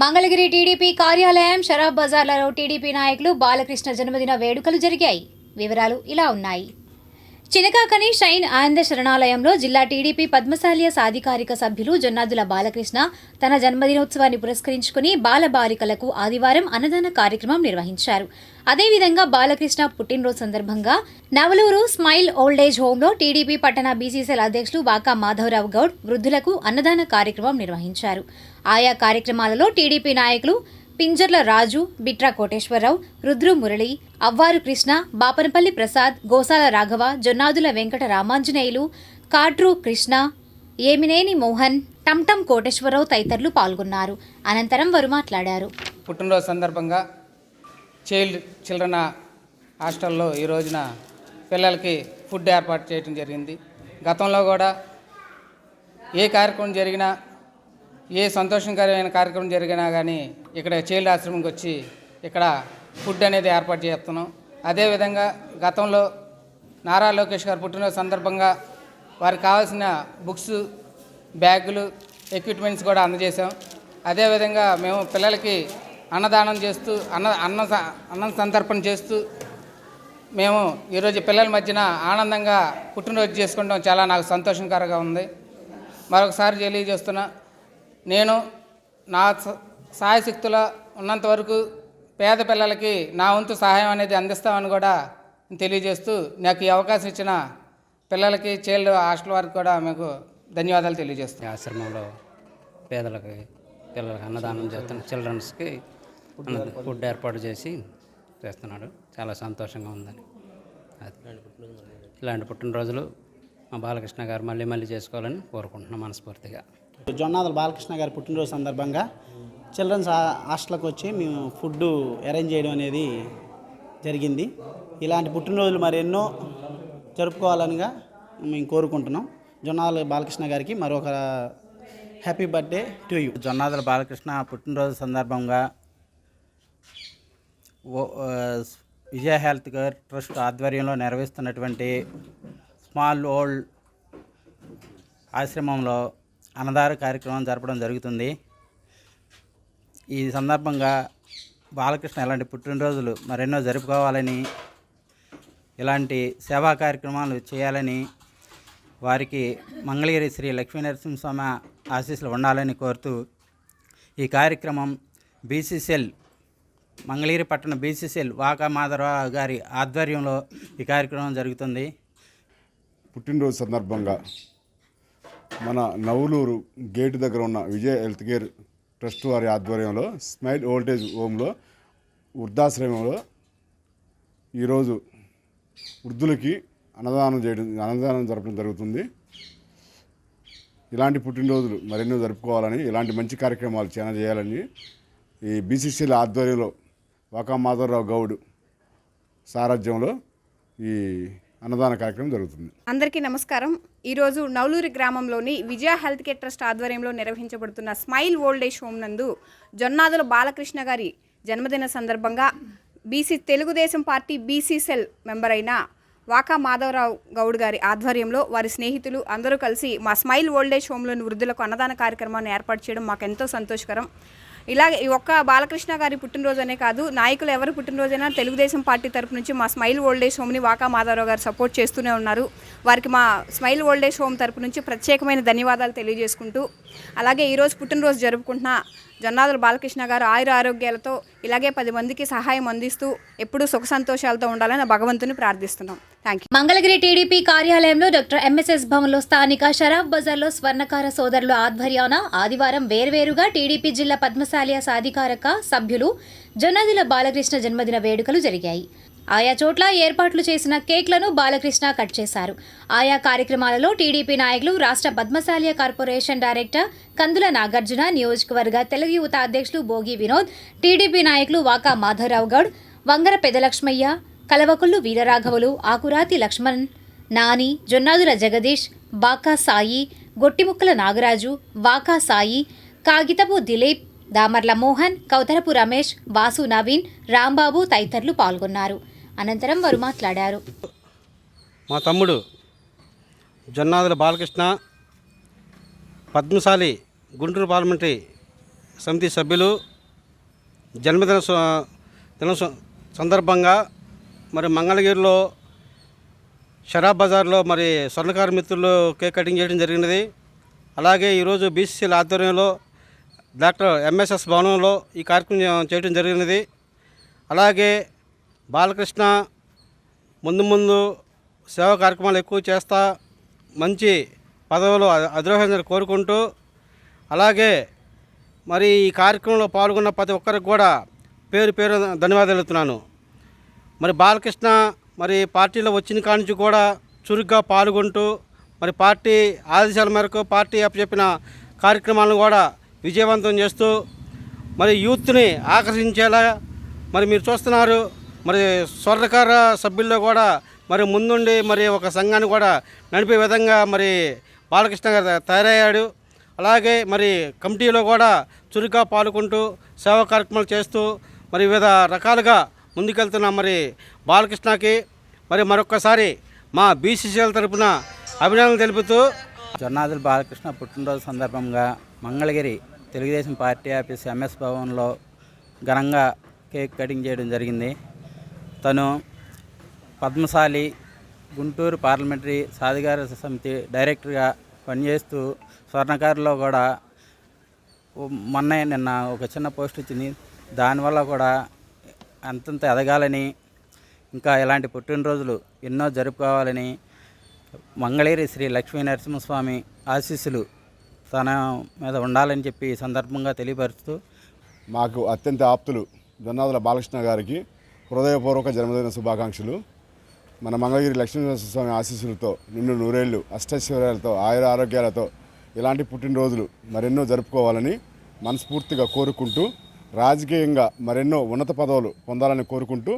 Mangalagiri TDP కార్యాలయం షరాబ్ బజార్లలో TDP నాయకులు బాలకృష్ణ జన్మదిన వేడుకలు జరిగాయి. వివరాలు ఇలా ఉన్నాయి. చినకాకని షైన్ ఆనంద శరణాలయంలో జిల్లా టీడీపీ పద్మశాల్య సాధికారిక సభ్యులు జొన్నాదుల బాలకృష్ణ తన జన్మదినోత్సవాన్ని పురస్కరించుకుని బాలబాలికలకు ఆదివారం అన్నదాన కార్యక్రమం నిర్వహించారు. అదేవిధంగా బాలకృష్ణ పుట్టినరోజు సందర్భంగా నవలూరు స్మైల్ ఓల్డేజ్ హోంలో టీడీపీ పట్టణ బీసీసీఎల్ అధ్యక్షులు వాకా మాధవరావు గౌడ్ వృద్ధులకు అన్నదాన కార్యక్రమం నిర్వహించారు. ఆయా కార్యక్రమాలలో టీడీపీ నాయకులు పింజర్ల రాజు బిట్రా కోటేశ్వరరావు రుద్రు మురళి అవ్వారు కృష్ణ బాపనపల్లి ప్రసాద్ గోసాల రాఘవ జొన్నాదుల వెంకట రామాంజనేయులు కాట్రు కృష్ణ ఏమినేని మోహన్ టంటం కోటేశ్వరరావు తదితరులు పాల్గొన్నారు. అనంతరం వారు మాట్లాడారు. పుట్టినరోజు సందర్భంగా చైల్డ్ చిల్డ్రన్ హాస్టల్లో ఈ రోజున పిల్లలకి ఫుడ్ ఏర్పాటు చేయడం జరిగింది. గతంలో కూడా ఏ కార్యక్రమం జరిగినా ఏ సంతోషకరమైన కార్యక్రమం జరిగినా కానీ ఇక్కడ చైల్డ్ ఆశ్రమంకి వచ్చి ఇక్కడ ఫుడ్ అనేది ఏర్పాటు చేస్తున్నాం. అదేవిధంగా గతంలో నారా లోకేష్ గారు పుట్టినరోజు సందర్భంగా వారికి కావాల్సిన బుక్స్ బ్యాగులు ఎక్విప్మెంట్స్ కూడా అందజేశాం. అదేవిధంగా మేము పిల్లలకి అన్నదానం చేస్తూ అన్న అన్న అన్నం సంతర్పణ చేస్తూ మేము ఈరోజు పిల్లల మధ్యన ఆనందంగా పుట్టినరోజు చేసుకోవడం చాలా నాకు సంతోషకరంగా ఉంది. మరొకసారి తెలియజేస్తున్నా నేను నా స- సాయశక్తుల ఉన్నంత వరకు పేద పిల్లలకి నా వంతు సహాయం అనేది అందిస్తామని కూడా తెలియజేస్తూ నాకు ఈ అవకాశం ఇచ్చిన పిల్లలకి చైల్డ్ హాస్టల్ వారికి కూడా మీకు ధన్యవాదాలు తెలియజేస్తున్నాను. ఈ ఆశ్రమంలో పేదలకి పిల్లలకి అన్నదానం చేస్తున్న చిల్డ్రన్స్కి ఫుడ్ ఏర్పాటు చేసి చేస్తున్నాడు. చాలా సంతోషంగా ఉందని. ఇలాంటి పుట్టినరోజులు మా బాలకృష్ణ గారు మళ్ళీ మళ్ళీ చేసుకోవాలని కోరుకుంటున్నాం మనస్ఫూర్తిగా. జొన్నాదుల బాలకృష్ణ గారి పుట్టినరోజు సందర్భంగా చిల్డ్రన్స్ హాస్టల్కి వచ్చి మేము ఫుడ్ అరేంజ్ చేయడం అనేది జరిగింది. ఇలాంటి పుట్టినరోజులు మరి ఎన్నో జరుపుకోవాలనిగా మేము కోరుకుంటున్నాం. జొన్నాల బాలకృష్ణ గారికి మరొక happy birthday to you. Jonnadala Balakrishna పుట్టినరోజు సందర్భంగా ఓ- విజయ హెల్త్ కేర్ ట్రస్ట్ ఆధ్వర్యంలో నిర్వహిస్తున్నటువంటి స్మాల్ ఓల్డ్ ఆశ్రమంలో అన్నదార కార్యక్రమం జరపడం జరుగుతుంది. ఈ సందర్భంగా బాలకృష్ణ ఇలాంటి పుట్టినరోజులు మరెన్నో జరుపుకోవాలని ఇలాంటి సేవా కార్యక్రమాలు చేయాలని వారికి మంగళగిరి శ్రీ లక్ష్మీ నరసింహస్వామి ఆశీస్సులు ఉండాలని కోరుతూ ఈ కార్యక్రమం బీసీసీఎల్ మంగళగిరి పట్టణ బీసీసీఎల్ వాకా మాధవరావు గారి ఆధ్వర్యంలో ఈ కార్యక్రమం జరుగుతుంది. పుట్టినరోజు సందర్భంగా మన నవలూరు గేటు దగ్గర ఉన్న విజయ్ హెల్త్ కేర్ ట్రస్ట్ వారి ఆధ్వర్యంలో స్మైల్ ఓల్టేజ్ హోమ్లో వృద్ధాశ్రమంలో ఈరోజు వృద్ధులకి అన్నదానం చేయడం అన్నదానం జరపడం జరుగుతుంది. ఇలాంటి పుట్టినరోజులు మరెన్నో జరుపుకోవాలని ఇలాంటి మంచి కార్యక్రమాలు చాలా చేయాలని ఈ బీసీసీల ఆధ్వర్యంలో వాకా మాధవరావు గౌడ్ సారథ్యంలో ఈ అన్నదాన కార్యక్రమం జరుగుతుంది. అందరికీ నమస్కారం. ఈరోజు నవలూరి గ్రామంలోని విజయ హెల్త్ కేర్ ట్రస్ట్ ఆధ్వర్యంలో నిర్వహించబడుతున్న స్మైల్ ఓల్డేజ్ హోమ్ నందు జొన్నాదుల బాలకృష్ణ గారి జన్మదిన సందర్భంగా BC Telugu Desam party BC cell member అయిన వాకా మాధవరావు గౌడ్ గారి ఆధ్వర్యంలో వారి స్నేహితులు అందరూ కలిసి మా స్మైల్ ఓల్డేజ్ హోమ్లోని వృద్ధులకు అన్నదాన కార్యక్రమాన్ని ఏర్పాటు చేయడం మాకు ఎంతో సంతోషకరం. ఇలాగే ఈ ఒక్క బాలకృష్ణ గారి పుట్టినరోజు అనే కాదు నాయకులు ఎవరు పుట్టినరోజైనా తెలుగుదేశం పార్టీ తరపు నుంచి మా స్మైల్ ఓల్డేజ్ హోమ్ని వాకా మాధవరావు గారు సపోర్ట్ చేస్తూనే ఉన్నారు. వారికి మా స్మైల్ ఓల్డేజ్ హోమ్ తరపు నుంచి ప్రత్యేకమైన ధన్యవాదాలు తెలియజేసుకుంటూ అలాగే ఈరోజు పుట్టినరోజు జరుపుకుంటున్న జొన్నాదుల బాలకృష్ణ గారు ఆయుర ఆరోగ్యాలతో ఇలాగే పది మందికి సహాయం అందిస్తూ ఎప్పుడూ సుఖ సంతోషాలతో ఉండాలని భగవంతుని ప్రార్థిస్తున్నాం. థ్యాంక్ యూ మంగళగిరి టీడీపీ కార్యాలయంలో డాక్టర్ ఎంఎస్ఎస్ భవన్లో స్థానిక షరాబ్ బజార్లో స్వర్ణకార సోదరుల ఆధ్వర్యాన ఆదివారం వేర్వేరుగా టీడీపీ జిల్లా పద్మశాలియ సాధికారక సభ్యులు జొన్నదిల బాలకృష్ణ జన్మదిన వేడుకలు జరిగాయి. ఆయా చోట్ల ఏర్పాట్లు చేసిన కేక్లను బాలకృష్ణ కట్ చేశారు. ఆయా కార్యక్రమాలలో టీడీపీ నాయకులు రాష్ట్ర పద్మశాలియ కార్పొరేషన్ డైరెక్టర్ కందుల నాగార్జున నియోజకవర్గ తెలుగు యువత అధ్యక్షులు భోగి వినోద్ టీడీపీ నాయకులు వాకా మాధవరావు గౌడ్ వంగర పెదలక్ష్మయ్య కలవకుల్లు వీరరాఘవులు ఆకురాతి లక్ష్మణ్ నాని జొన్నాదుల జగదీష్ బాకా సాయి గొట్టిముక్కల నాగరాజు వాకా సాయి కాగితపు దిలీప్ దామర్ల మోహన్ కౌతరపు రమేష్ వాసు నవీన్ రాంబాబు తదితరులు పాల్గొన్నారు. అనంతరం వారు మాట్లాడారు. మా తమ్ముడు జొన్నాదుల బాలకృష్ణ పద్మశాలి గుంటూరు పార్లమెంటరీ సమితి సభ్యులు జన్మదిన దిన సందర్భంగా మరి మంగళగిరిలో షరాబ్ బజార్లో మరి స్వర్ణకార మిత్రులు కేక్ కటింగ్ చేయడం జరిగినది. అలాగే ఈరోజు బీసీసీల ఆధ్వర్యంలో డాక్టర్ ఎంఎస్ఎస్ భవనంలో ఈ కార్యక్రమం చేయడం జరిగినది. అలాగే బాలకృష్ణ ముందు ముందు సేవా కార్యక్రమాలు ఎక్కువ చేస్తా మంచి పదవులు అధిరోహించాలని కోరుకుంటూ అలాగే మరి ఈ కార్యక్రమంలో పాల్గొన్న ప్రతి ఒక్కరికి కూడా పేరు పేరు ధన్యవాదాలు మరి బాలకృష్ణ మరి పార్టీలో వచ్చిన కాడి నుంచి కూడా చురుగ్గా పాల్గొంటూ మరి పార్టీ ఆదేశాల మేరకు పార్టీ అప్పచెప్పిన కార్యక్రమాలను కూడా విజయవంతం చేస్తూ మరి యూత్ని ఆకర్షించేలా మరి మీరు చూస్తున్నారు. మరి స్వర్ణకార సభ్యుల్లో కూడా మరి ముందుండి మరి ఒక సంఘాన్ని కూడా నడిపే విధంగా మరి బాలకృష్ణ గారు తయారయ్యాడు. అలాగే మరి కమిటీలో కూడా చురుగ్గా పాల్గొంటూ సేవా కార్యక్రమాలు చేస్తూ మరి వివిధ రకాలుగా ముందుకెళ్తున్న మరి బాలకృష్ణకి మరి మరొక్కసారి మా బీసీసీఎల్ తరపున అభినందనలు తెలుపుతూ జొన్నాదులు బాలకృష్ణ పుట్టినరోజు సందర్భంగా Mangalagiri Telugu Desam party office MS భవన్లో ఘనంగా కేక్ కటింగ్ చేయడం జరిగింది. తను పద్మశాలి గుంటూరు పార్లమెంటరీ సాధికార సమితి డైరెక్టర్గా పనిచేస్తూ స్వర్ణకారులో కూడా మొన్న నిన్న ఒక చిన్న పోస్ట్ వచ్చింది. దానివల్ల కూడా అంతంత ఎదగాలని ఇంకా ఇలాంటి పుట్టినరోజులు ఎన్నో జరుపుకోవాలని మంగళగిరి శ్రీ లక్ష్మీ నరసింహస్వామి ఆశీస్సులు తన మీద ఉండాలని చెప్పి సందర్భంగా తెలియపరుస్తూ మాకు అత్యంత ఆప్తులు జొన్నాదుల బాలకృష్ణ గారికి హృదయపూర్వక జన్మదిన శుభాకాంక్షలు. మన మంగళగిరి లక్ష్మీనరసింహస్వామి ఆశీస్సులతో నిన్ను నూరేళ్ళు అష్టైశ్వర్యాలతో ఆయుర ఆరోగ్యాలతో ఇలాంటి పుట్టినరోజులు మరెన్నో జరుపుకోవాలని మనస్ఫూర్తిగా కోరుకుంటూ రాజకీయంగా మరెన్నో ఉన్నత పదవులు పొందాలని కోరుకుంటూ